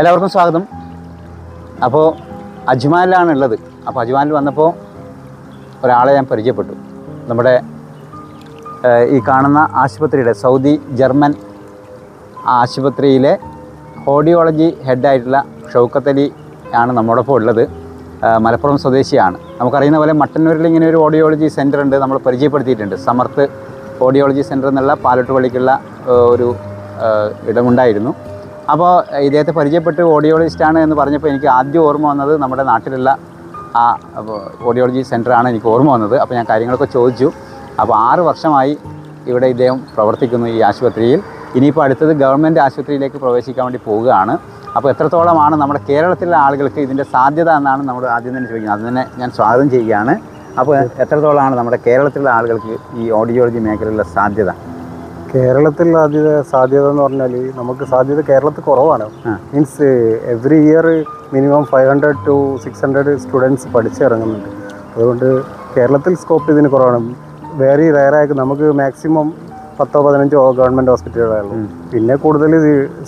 എല്ലാവർക്കും സ്വാഗതം. അപ്പോൾ അജ്മാനിലാണ് ഉള്ളത് അപ്പോൾ അജ്മാനിൽ വന്നപ്പോൾ ഒരാളെ ഞാൻ പരിചയപ്പെട്ടു. നമ്മുടെ ഈ കാണുന്ന ആശുപത്രിയുടെ സൗദി ജർമ്മൻ ആശുപത്രിയിലെ ഓഡിയോളജി ഹെഡായിട്ടുള്ള ഷൗക്കത്ത് അലി ആണ് നമ്മോടൊപ്പം ഉള്ളത്. മലപ്പുറം സ്വദേശിയാണ്. നമുക്കറിയുന്ന പോലെ മട്ടന്നൂരിൽ ഇങ്ങനെ ഒരു ഓഡിയോളജി സെന്റർ ഉണ്ട് നമ്മൾ പരിചയപ്പെടുത്തിയിട്ടുണ്ട്. സമർത്ത് ഓഡിയോളജി സെന്റർ എന്നുള്ള ഏഹ്, ഒരു ഇടമുണ്ടായിരുന്നു. അപ്പോൾ ഇദ്ദേഹത്തെ പരിചയപ്പെട്ട് ഓഡിയോളജിസ്റ്റാണ് എന്ന് പറഞ്ഞപ്പോൾ എനിക്ക് ആദ്യം ഓർമ്മ വന്നത് നമ്മുടെ നാട്ടിലുള്ള ആ ഓഡിയോളജി സെന്ററാണ് എനിക്ക് ഓർമ്മ വന്നത്. അപ്പോൾ ഞാൻ കാര്യങ്ങളൊക്കെ ചോദിച്ചു. അപ്പോൾ ആറ് വർഷമായി ഇവിടെ ഇദ്ദേഹം പ്രവർത്തിക്കുന്നു ഈ ആശുപത്രിയിൽ. ഇനിയിപ്പോൾ അടുത്തത് ഗവൺമെന്റ് ആശുപത്രിയിലേക്ക് പ്രവേശിക്കാൻ വേണ്ടി പോവുകയാണ്. അപ്പോൾ എത്രത്തോളമാണ് നമ്മുടെ കേരളത്തിലെ ആളുകൾക്ക് ഇതിന്റെ സാധ്യത എന്നാണ് നമ്മൾ ആദ്യം തന്നെ ചോദിക്കുന്നത്. അത് തന്നെ ഞാൻ സ്വാഗതം ചെയ്യുകയാണ്. അപ്പോൾ എത്രത്തോളമാണ് നമ്മുടെ കേരളത്തിലെ ആളുകൾക്ക് ഈ ഓഡിയോളജി മേഖലയിലുള്ള സാധ്യത? കേരളത്തിൽ സാധ്യത സാധ്യത എന്ന് പറഞ്ഞാൽ നമുക്ക് സാധ്യത കേരളത്തിൽ കുറവാണ്. Means every year minimum five hundred to six hundred students പഠിച്ചിറങ്ങുന്നുണ്ട്. അതുകൊണ്ട് കേരളത്തിൽ സ്കോപ്പ് ഇതിന് കുറവാണ്. വെരി റയറായിട്ട് നമുക്ക് മാക്സിമം പത്തോ പതിനഞ്ചോ ഗവൺമെന്റ് ഹോസ്പിറ്റലുകളേ ഉള്ളൂ പിന്നെ കൂടുതൽ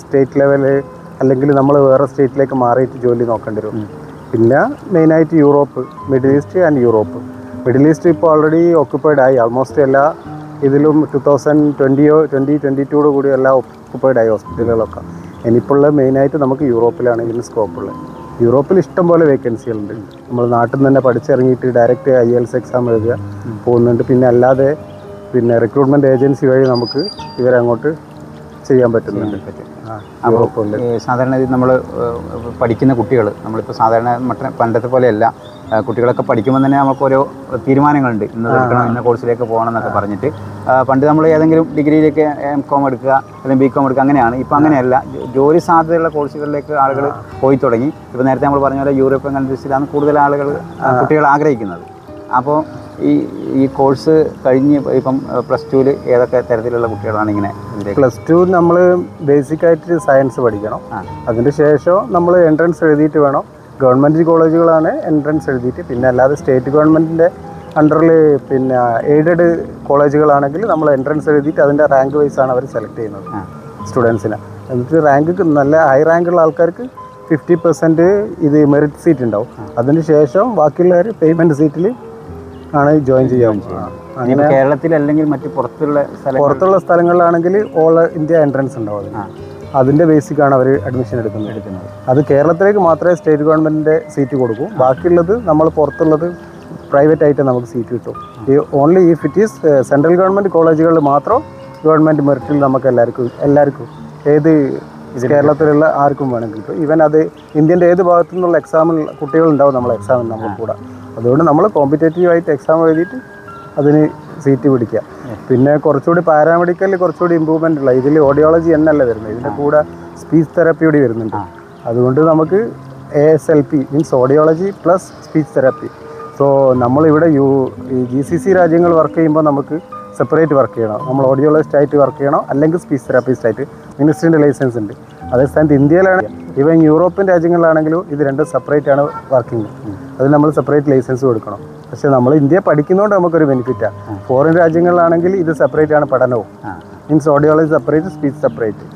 സ്റ്റേറ്റ് ലെവൽ അല്ലെങ്കിൽ നമ്മൾ വേറെ സ്റ്റേറ്റിലേക്ക് മാറിയിട്ട് ജോലി നോക്കേണ്ടി വരും. പിന്നെ മെയിനായിട്ട് Europe middle east and Europe middle east ഇപ്പോൾ ഓൾറെഡി ഓക്യുപ്പൈഡ് ആയി. ആൾമോസ്റ്റ് എല്ലാ ഇതിലും ടു തൗസൻഡ് ട്വന്റിയോ ട്വന്റി ട്വന്റി ടൂട് കൂടി എല്ലാം ഒക്കുപ്പൈഡ് ആയി ഹോസ്പിറ്റലുകളൊക്കെ ഇനിയിപ്പോൾ ഉള്ള മെയിനായിട്ട് നമുക്ക് യൂറോപ്പിലാണ് ഇതിന് സ്കോപ്പുള്ളത് യൂറോപ്പിൽ ഇഷ്ടം പോലെ വേക്കൻസികളുണ്ട് നമ്മൾ നാട്ടിൽ നിന്ന് തന്നെ പഠിച്ചിറങ്ങിയിട്ട് ഡയറക്റ്റ് ഐ എൽസ് എക്സാം എഴുതുക പോകുന്നുണ്ട്. പിന്നെ അല്ലാതെ പിന്നെ റിക്രൂട്ട്മെന്റ് ഏജൻസി വഴി നമുക്ക് ഇവരങ്ങോട്ട് ചെയ്യാൻ പറ്റുന്നുണ്ട്. യൂറോപ്പുണ്ട് സാധാരണ നമ്മൾ പഠിക്കുന്ന കുട്ടികൾ നമ്മളിപ്പോൾ സാധാരണ മറ്റേ പണ്ടത്തെ പോലെയല്ല. കുട്ടികളൊക്കെ പഠിക്കുമ്പോൾ തന്നെ നമുക്ക് ഓരോ തീരുമാനങ്ങളുണ്ട്. ഇന്ന് എടുക്കണം ഇന്ന കോഴ്സിലേക്ക് പോകണം എന്നൊക്കെ പറഞ്ഞിട്ട്. പണ്ട് നമ്മൾ ഏതെങ്കിലും ഡിഗ്രിയിലേക്ക് എം കോം എടുക്കുക അല്ലെങ്കിൽ ബി കോം എടുക്കുക അങ്ങനെയാണ്. ഇപ്പോൾ അങ്ങനെയല്ല. ജോലി സാധ്യതയുള്ള കോഴ്സുകളിലേക്ക് ആളുകൾ പോയി തുടങ്ങി. ഇപ്പോൾ നേരത്തെ നമ്മൾ പറഞ്ഞ പോലെ യൂറോപ്യൻ കൺട്രീസിലാണ് കൂടുതൽ ആളുകൾ കുട്ടികൾ ആഗ്രഹിക്കുന്നത്. അപ്പോൾ ഈ ഈ കോഴ്സ് കഴിഞ്ഞ് ഇപ്പം പ്ലസ് ടുവിൽ ഏതൊക്കെ തരത്തിലുള്ള കുട്ടികളാണ് ഇങ്ങനെ പ്ലസ് ടു നമ്മൾ ബേസിക്കായിട്ട് സയൻസ് പഠിക്കണം. അതിന് ശേഷം നമ്മൾ എൻട്രൻസ് എഴുതിയിട്ട് വേണം. ഗവൺമെന്റ് കോളേജുകളാണ് എൻട്രൻസ് എഴുതിയിട്ട്. പിന്നെ അല്ലാതെ സ്റ്റേറ്റ് ഗവൺമെന്റിന്റെ അണ്ടറിൽ പിന്നെ എയ്ഡഡ് കോളേജുകളാണെങ്കിൽ നമ്മൾ എൻട്രൻസ് എഴുതിയിട്ട് അതിന്റെ റാങ്ക് വൈസ് ആണ് അവർ സെലക്ട് ചെയ്യുന്നത്. സ്റ്റുഡൻസിനെ എന്നിട്ട് റാങ്ക് നല്ല ഹൈ റാങ്കുള്ള ആൾക്കാർക്ക് ഫിഫ്റ്റി പെർസെന്റ് ഇത് മെറിറ്റ് സീറ്റ് ഉണ്ടാവും. അതിന് ശേഷം ബാക്കിയുള്ളവർ പേയ്മെന്റ് സീറ്റിൽ ആണ് ജോയിൻ ചെയ്യാൻ അങ്ങനെ കേരളത്തിൽ അല്ലെങ്കിൽ മറ്റ് പുറത്തുള്ള പുറത്തുള്ള സ്ഥലങ്ങളിലാണെങ്കിൽ ഓൾ ഇന്ത്യ എൻട്രൻസ് ഉണ്ടാവും അതിന്. ആ. അതിന്റെ ബേസിക്കാണ് അവർ അഡ്മിഷൻ എടുക്കുന്നത് എടുക്കുന്നത്. അത് കേരളത്തിലേക്ക് മാത്രമേ സ്റ്റേറ്റ് ഗവൺമെന്റിന്റെ സീറ്റ് കൊടുക്കൂ. ബാക്കിയുള്ളത് നമ്മൾ പുറത്തുള്ളത് പ്രൈവറ്റ് ആയിട്ട് നമുക്ക് സീറ്റ് കിട്ടും. ഈ only if it is central government കോളേജുകളിൽ മാത്രം ഗവൺമെന്റ് മെറിറ്റിൽ നമുക്ക് എല്ലാവർക്കും എല്ലാവർക്കും ഏത് കേരളത്തിലുള്ള ആർക്കും വേണമെങ്കിൽ കിട്ടും. ഈവൻ അത് ഇന്ത്യന്റെ ഏത് ഭാഗത്തു നിന്നുള്ള എക്സാമിൽ കുട്ടികളുണ്ടാവും നമ്മളെ എക്സാമിൽ നമ്മൾ കൂടെ അതുകൊണ്ട് നമ്മൾ കോമ്പറ്റേറ്റീവ് ആയിട്ട് എക്സാം എഴുതിയിട്ട് അതിന് സീറ്റ് പിടിക്കുക. പിന്നെ കുറച്ചുകൂടി പാരാമെഡിക്കലിൽ കുറച്ചുകൂടി ഇമ്പ്രൂവ്മെന്റ് ഉള്ള ഇതിൽ ഓഡിയോളജി എന്നല്ല വരുന്നത്. ഇതിന്റെ കൂടെ സ്പീച്ച് തെറാപ്പി കൂടി വരുന്നുണ്ട്. അതുകൊണ്ട് നമുക്ക് A S L P means audiology plus speech therapy so നമ്മളിവിടെ U E G C C രാജ്യങ്ങൾ വർക്ക് ചെയ്യുമ്പോൾ നമുക്ക് സെപ്പറേറ്റ് വർക്ക് ചെയ്യണം. നമ്മൾ ഓഡിയോളജിസ്റ്റ് ആയിട്ട് വർക്ക് ചെയ്യണം? അല്ലെങ്കിൽ സ്പീച്ച് തെറാപ്പിസ്റ്റ് ആയിട്ട്. മിനിസ്റ്ററിന്റെ ലൈസൻസ് ഉണ്ട്. അതേ സ്ഥാനത്ത് ഇന്ത്യയിലാണ്. ഇവൻ യൂറോപ്യൻ രാജ്യങ്ങളിലാണെങ്കിലും ഇത് രണ്ടും സെപ്പറേറ്റ് ആണ് വർക്കിംഗ് അത് നമ്മൾ സെപ്പറേറ്റ് ലൈസൻസ് കൊടുക്കണം. പക്ഷേ നമ്മൾ ഇന്ത്യ പഠിക്കുന്നതുകൊണ്ട് നമുക്കൊരു ബെനിഫിറ്റാണ് ഫോറിൻ രാജ്യങ്ങളിലാണെങ്കിൽ ഇത് സെപ്പറേറ്റ് ആണ് പഠനവും. Means audiology separate speech separate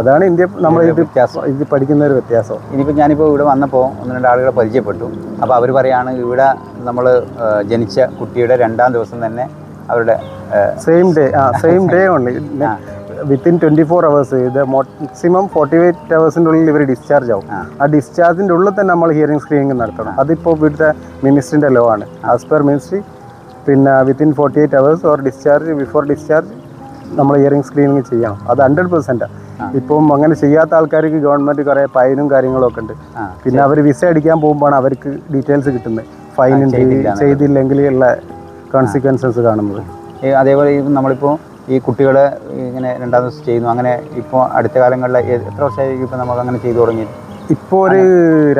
അതാണ് ഇന്ത്യ നമ്മൾ ഇത് വ്യത്യാസം. ഇത് പഠിക്കുന്ന ഒരു വ്യത്യാസം. ഇനിയിപ്പോൾ ഞാനിപ്പോൾ ഇവിടെ വന്നപ്പോൾ ഒന്ന് രണ്ട് ആളുകളെ പരിചയപ്പെട്ടു. അപ്പോൾ അവർ പറയാണ് ഇവിടെ നമ്മൾ ജനിച്ച കുട്ടിയുടെ രണ്ടാം ദിവസം തന്നെ അവരുടെ സെയിം ഡേ ആ same day only within twenty four hours ഇത് മാക്സിമം ഫോർട്ടി എയ്റ്റ് അവേഴ്സിന്റെ ഉള്ളിൽ ഇവർ ഡിസ്ചാർജ് ആവും. ആ. ഡിസ്ചാർജിന്റെ ഉള്ളിൽ തന്നെ നമ്മൾ ഹിയറിംഗ് സ്ക്രീനിങ് നടത്തണം. അതിപ്പോൾ ഇവിടുത്തെ മിനിസ്റ്ററിന്റെ ലോ ആണ്. ആസ് പെർ മിനിസ്ട്രി പിന്നെ within forty eight hours or discharge before discharge നമ്മൾ ഹിയറിംഗ് സ്ക്രീനിങ് ചെയ്യണം അത് ഹൺഡ്രഡ് പെർസെന്റാണ് ഇപ്പം അങ്ങനെ ചെയ്യാത്ത ആൾക്കാർക്ക് ഗവൺമെന്റ് കുറേ ഫൈനും കാര്യങ്ങളൊക്കെ ഉണ്ട്. പിന്നെ അവർ വിസ അടിക്കാൻ പോകുമ്പോഴാണ് അവർക്ക് ഡീറ്റെയിൽസ് കിട്ടുന്നത്. ഫൈൻ ചെയ്തില്ലെങ്കിൽ ഉള്ള കോൺസിക്വൻസസ് കാണുന്നത്. അതേപോലെ നമ്മളിപ്പോൾ ഈ കുട്ടികളെ ഇങ്ങനെ രണ്ടാം ദിവസം ചെയ്യുന്നു. അങ്ങനെ ഇപ്പോൾ അടുത്ത കാലങ്ങളിൽ എത്ര വർഷമായി ഇപ്പോൾ നമുക്ക് അങ്ങനെ ചെയ്തു തുടങ്ങി ഇപ്പോൾ ഒരു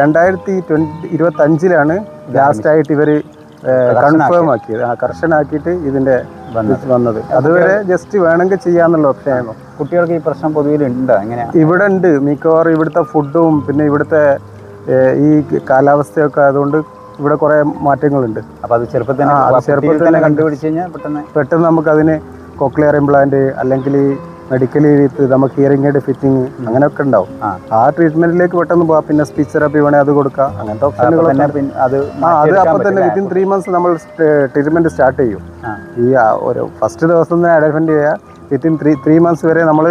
രണ്ടായിരത്തി ട്വന്റി ഇരുപത്തഞ്ചിലാണ് ലാസ്റ്റായിട്ട് ഇവർ കൺഫേം ആക്കിയത്. ആ കർശനാക്കിയിട്ട് ഇതിന്റെ ഇത് വന്നത്. അതുവരെ ജസ്റ്റ് വേണമെങ്കിൽ ചെയ്യാന്നുള്ള ഓപ്ഷനായിരുന്നു കുട്ടികൾക്ക് ഈ പ്രശ്നം പൊതുവിൽ ഉണ്ടോ? എങ്ങനെയാ? ഇവിടെ ഉണ്ട്. മിക്കവാറും ഇവിടുത്തെ ഫുഡും പിന്നെ ഇവിടുത്തെ ഈ കാലാവസ്ഥയൊക്കെ അതുകൊണ്ട് ഇവിടെ കുറേ മാറ്റങ്ങളുണ്ട്. അപ്പോൾ അത് ചെറുപ്പത്തിൽ ചെറുപ്പത്തിൽ തന്നെ തന്നെ കണ്ടുപിടിച്ച് കഴിഞ്ഞാൽ പെട്ടെന്ന് പെട്ടെന്ന് നമുക്ക് അതിന് കൊക്ലിയർ ഇംപ്ലാന്റ് അല്ലെങ്കിൽ മെഡിക്കൽ വിത്ത് നമുക്ക് ഹിയറിംഗ് എയ്ഡ് ഫിറ്റിംഗ് അങ്ങനെയൊക്കെ ഉണ്ടാവും. ആ. ട്രീറ്റ്മെന്റിലേക്ക് പെട്ടെന്ന് പോവാം. പിന്നെ സ്പീച്ച് തെറാപ്പി വേണേൽ അത് കൊടുക്കാം. അങ്ങനത്തെ ഓപ്ഷനുകൾ അത് അത് അപ്പോൾ തന്നെ വിത്തിൻ ത്രീ മന്ത്സ് നമ്മൾ ട്രീറ്റ്മെന്റ് സ്റ്റാർട്ട് ചെയ്യും. ഈ ഒരു ഫസ്റ്റ് ദിവസം തന്നെ ഐഡന്റിഫൈ ചെയ്യുക വിത്തിൻ ത്രീ ത്രീ മന്ത്സ് വരെ നമ്മൾ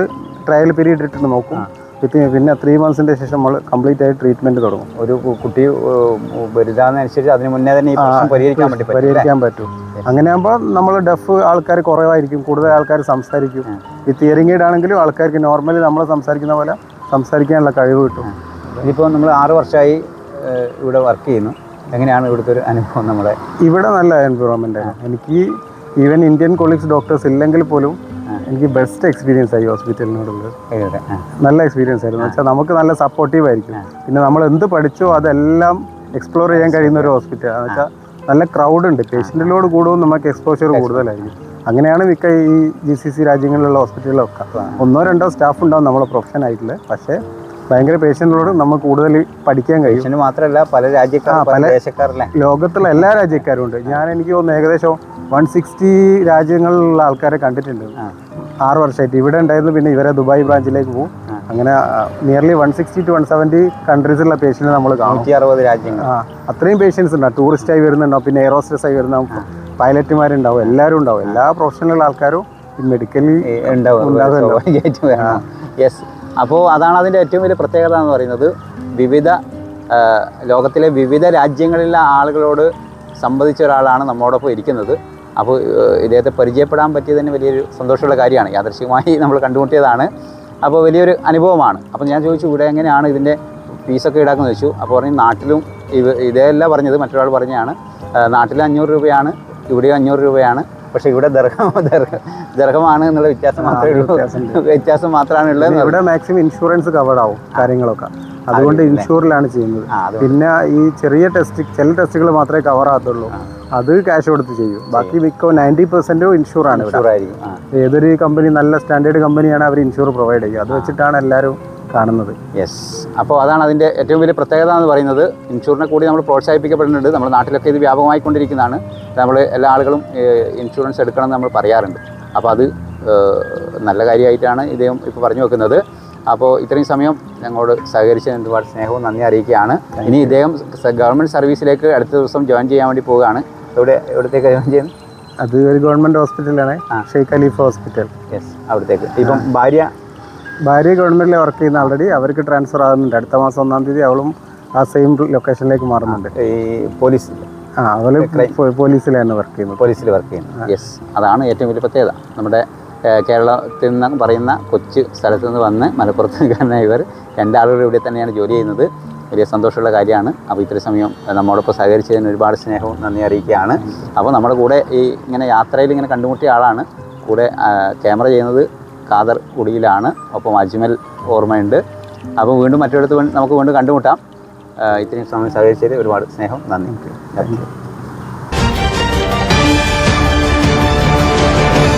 ട്രയൽ പീരീഡ് ഇട്ടിട്ട് നോക്കും. വിത്തിൻ പിന്നെ ത്രീ മന്ത്സിന്റെ ശേഷം നമ്മൾ കംപ്ലീറ്റ് ആയി ട്രീറ്റ്മെന്റ് തുടങ്ങും. ഒരു കുട്ടി വലുതാകുന്നതനുസരിച്ച് അതിന് മുന്നേ തന്നെ ഈ പ്രശ്നം പരിഹരിക്കാൻ വേണ്ടി പറ്റും പരിഹരിക്കാൻ പറ്റും. അങ്ങനെയാകുമ്പോൾ നമ്മൾ ഡെഫ് ആൾക്കാർ കുറവായിരിക്കും. കൂടുതൽ ആൾക്കാർ സംസാരിക്കും. ഈ എയ്ഡ് ആണെങ്കിലും ആൾക്കാർക്ക് നോർമലി നമ്മൾ സംസാരിക്കുന്ന പോലെ സംസാരിക്കാനുള്ള കഴിവ് കിട്ടും. ഇതിപ്പോൾ നമ്മൾ ആറ് വർഷമായി ഇവിടെ വർക്ക് ചെയ്യുന്നു. എങ്ങനെയാണ് ഇവിടുത്തെ ഒരു അനുഭവം നമ്മുടെ ഇവിടെ നല്ല എൻവിറോൺമെന്റ് ആണ്. എനിക്ക് ഈവൻ ഇന്ത്യൻ കൊളീഗ്സ് ഡോക്ടേഴ്സ് ഇല്ലെങ്കിൽ പോലും എനിക്ക് ബെസ്റ്റ് എക്സ്പീരിയൻസ് ആയി ഹോസ്പിറ്റലിനോടുള്ളത്. നല്ല എക്സ്പീരിയൻസ് ആയിരുന്നു. വെച്ചാൽ നമുക്ക് നല്ല സപ്പോർട്ടീവ് ആയിരിക്കും. പിന്നെ നമ്മൾ എന്ത് പഠിച്ചോ അതെല്ലാം എക്സ്പ്ലോർ ചെയ്യാൻ കഴിയുന്ന ഒരു ഹോസ്പിറ്റൽ എന്ന് വെച്ചാൽ നല്ല ക്രൗഡ് ഉണ്ട്. പേഷ്യന്റിലോട് കൂടുമ്പോൾ നമുക്ക് എക്സ്പോഷർ കൂടുതലായിരിക്കും. അങ്ങനെയാണ് മിക്ക ഈ ജി സി സി രാജ്യങ്ങളിലുള്ള ഹോസ്പിറ്റലുകളൊക്കെ ഒന്നോ രണ്ടോ സ്റ്റാഫ് ഉണ്ടാവും നമ്മളെ പ്രൊഫഷൻ ആയിട്ടില്ല പക്ഷേ ഭയങ്കര പേഷ്യന്റിനോട് നമുക്ക് കൂടുതൽ പഠിക്കാൻ കഴിയും. മാത്രമല്ല പല രാജ്യക്കാർ പല ലോകത്തുള്ള എല്ലാ രാജ്യക്കാരും ഉണ്ട് ഞാൻ എനിക്ക് തോന്നുന്നു ഏകദേശം വൺ സിക്സ്റ്റി രാജ്യങ്ങളിലുള്ള ആൾക്കാരെ കണ്ടിട്ടുണ്ട്. ആറ് വർഷമായിട്ട്. ഇവിടെ ഉണ്ടായിരുന്നു പിന്നെ ഇവരെ ദുബായ് ബ്രാഞ്ചിലേക്ക് പോകും അങ്ങനെ nearly one sixty two one seventy കൺട്രീസിലുള്ള patient നമ്മൾ നൂറ്റി അറുപത് രാജ്യങ്ങൾ. ആ അത്രയും പേഷ്യൻസ് ഉണ്ടാവും ടൂറിസ്റ്റായി വരുന്നുണ്ടാവും. പിന്നെ എയറോസ്റ്റസ് ആയി വരുന്ന പൈലറ്റുമാരുണ്ടാവും എല്ലാവരും ഉണ്ടാവും. എല്ലാ പ്രൊഫഷണൽ ആൾക്കാരും മെഡിക്കലി ഉണ്ടാവും. യെസ് അപ്പോൾ അതാണ് അതിന്റെ ഏറ്റവും വലിയ പ്രത്യേകത എന്ന് പറയുന്നത്. വിവിധ ലോകത്തിലെ വിവിധ രാജ്യങ്ങളിലെ ആളുകളോട് സംബന്ധിച്ച ഒരാളാണ് നമ്മോടൊപ്പം ഇരിക്കുന്നത്. അപ്പോൾ ഇദ്ദേഹത്തെ പരിചയപ്പെടാൻ പറ്റിയത് തന്നെ വലിയൊരു സന്തോഷമുള്ള കാര്യമാണ്. യാദൃശ്ചികമായി നമ്മൾ കണ്ടുമുട്ടിയതാണ്. അപ്പോൾ വലിയൊരു അനുഭവമാണ്. അപ്പോൾ ഞാൻ ചോദിച്ചു ഇവിടെ എങ്ങനെയാണ് ഇതിന്റെ ഫീസൊക്കെ ഈടാക്കുന്നത്? ചോദിച്ചു. അപ്പോൾ പറഞ്ഞു നാട്ടിലും ഇവ ഇതേയല്ല പറഞ്ഞത്. മറ്റൊരാൾ പറഞ്ഞാണ് നാട്ടിൽ അഞ്ഞൂറ് രൂപയാണ് ഇവിടെയും അഞ്ഞൂറ് രൂപയാണ്. പക്ഷേ ഇവിടെ ദർഹം ദർഹമാണ് എന്നുള്ള വ്യത്യാസം മാത്രമേ ഉള്ളൂ. വ്യത്യാസം മാത്രമാണ് ഉള്ളത് ഇവിടെ മാക്സിമം ഇൻഷുറൻസ് കവേർഡ് ആവും കാര്യങ്ങളൊക്കെ. അതുകൊണ്ട് ഇൻഷൂറിലാണ് ചെയ്യുന്നത്. പിന്നെ ഈ ചെറിയ ടെസ്റ്റ് ചില ടെസ്റ്റുകൾ മാത്രമേ കവർ ആകത്തുള്ളൂ. അത് ക്യാഷ് കൊടുത്ത് ചെയ്യും. ബാക്കി മിക്കോ നയന്റി പെർസെന്റും ഇൻഷുർ ആണ് ഷുവറായിരിക്കും ഏതൊരു കമ്പനി നല്ല സ്റ്റാൻഡേർഡ് കമ്പനിയാണ് അവർ ഇൻഷുർ പ്രൊവൈഡ് ചെയ്യുക. അത് വെച്ചിട്ടാണ് എല്ലാവരും കാണുന്നത്. യെസ് അപ്പോൾ അതാണ് അതിന്റെ ഏറ്റവും വലിയ പ്രത്യേകത എന്ന് പറയുന്നത്. ഇൻഷുറിനെ കൂടി നമ്മൾ പ്രോത്സാഹിപ്പിക്കപ്പെടുന്നുണ്ട്. നമ്മുടെ നാട്ടിലൊക്കെ ഇത് വ്യാപകമായിക്കൊണ്ടിരിക്കുന്നതാണ്. നമ്മൾ എല്ലാ ആളുകളും ഇൻഷുറൻസ് എടുക്കണം എന്ന് നമ്മൾ പറയാറുണ്ട്. അപ്പോൾ അത് നല്ല കാര്യമായിട്ടാണ് ഇദ്ദേഹം ഇപ്പോൾ പറഞ്ഞു വെക്കുന്നത്. അപ്പോൾ ഇത്രയും സമയം ഞങ്ങളോട് സഹകരിച്ചതിന് ഒരുപാട് സ്നേഹവും നന്ദി അറിയിക്കുകയാണ്. ഇനി ഇദ്ദേഹം ഗവൺമെന്റ് സർവീസിലേക്ക് അടുത്ത ദിവസം ജോയിൻ ചെയ്യാൻ വേണ്ടി പോവുകയാണ്. എവിടെ എവിടത്തേക്ക് ചെയ്യുന്നത്? അത് ഒരു ഗവൺമെന്റ് ഹോസ്പിറ്റലാണ് ഷെയ്ഖ് അലീഫ് ഹോസ്പിറ്റൽ. യെസ് അവിടത്തേക്ക്. ഇപ്പം ഭാര്യ? ഭാര്യ ഗവൺമെന്റിൽ വർക്ക് ചെയ്യുന്ന ആൾറെഡി അവർക്ക് ട്രാൻസ്ഫർ ആകുന്നുണ്ട്. അടുത്ത മാസം ഒന്നാം തീയതി അവളും ആ സെയിം ലൊക്കേഷനിലേക്ക് മാറുന്നുണ്ട്. ഈ പോലീസ് ആ അവൾ പോലീസിലാണ് വർക്ക് ചെയ്യുന്നത്. പോലീസിൽ വർക്ക് ചെയ്യുന്നു യെസ് അതാണ് ഏറ്റവും വലിയ പ്രത്യേകത. നമ്മുടെ കേരളത്തിൽ നിന്ന് പറയുന്ന കൊച്ചു സ്ഥലത്ത് നിന്ന് വന്ന് മലപ്പുറത്തുകാരനായ ഇവർ രണ്ടാളുകൾ ഇവിടെ തന്നെയാണ് ജോലി ചെയ്യുന്നത്. വലിയ സന്തോഷമുള്ള കാര്യമാണ്. അപ്പോൾ ഇത്രയും സമയം നമ്മോടൊപ്പം സഹകരിച്ചതിന് ഒരുപാട് സ്നേഹവും നന്ദി അറിയിക്കുകയാണ്. അപ്പോൾ നമ്മുടെ കൂടെ ഈ ഇങ്ങനെ യാത്രയിൽ ഇങ്ങനെ കണ്ടുമുട്ടിയ ആളാണ്. കൂടെ ക്യാമറ ചെയ്യുന്നത് ഖാദർ കുടിയിലാണ്. ഒപ്പം അജ്മൽ ഓർമ്മയുണ്ട്. അപ്പോൾ വീണ്ടും മറ്റൊരിടത്ത് നമുക്ക് വീണ്ടും കണ്ടുമുട്ടാം. ഇത്രയും സമയം സഹകരിച്ചതിൽ ഒരുപാട് സ്നേഹം നന്ദി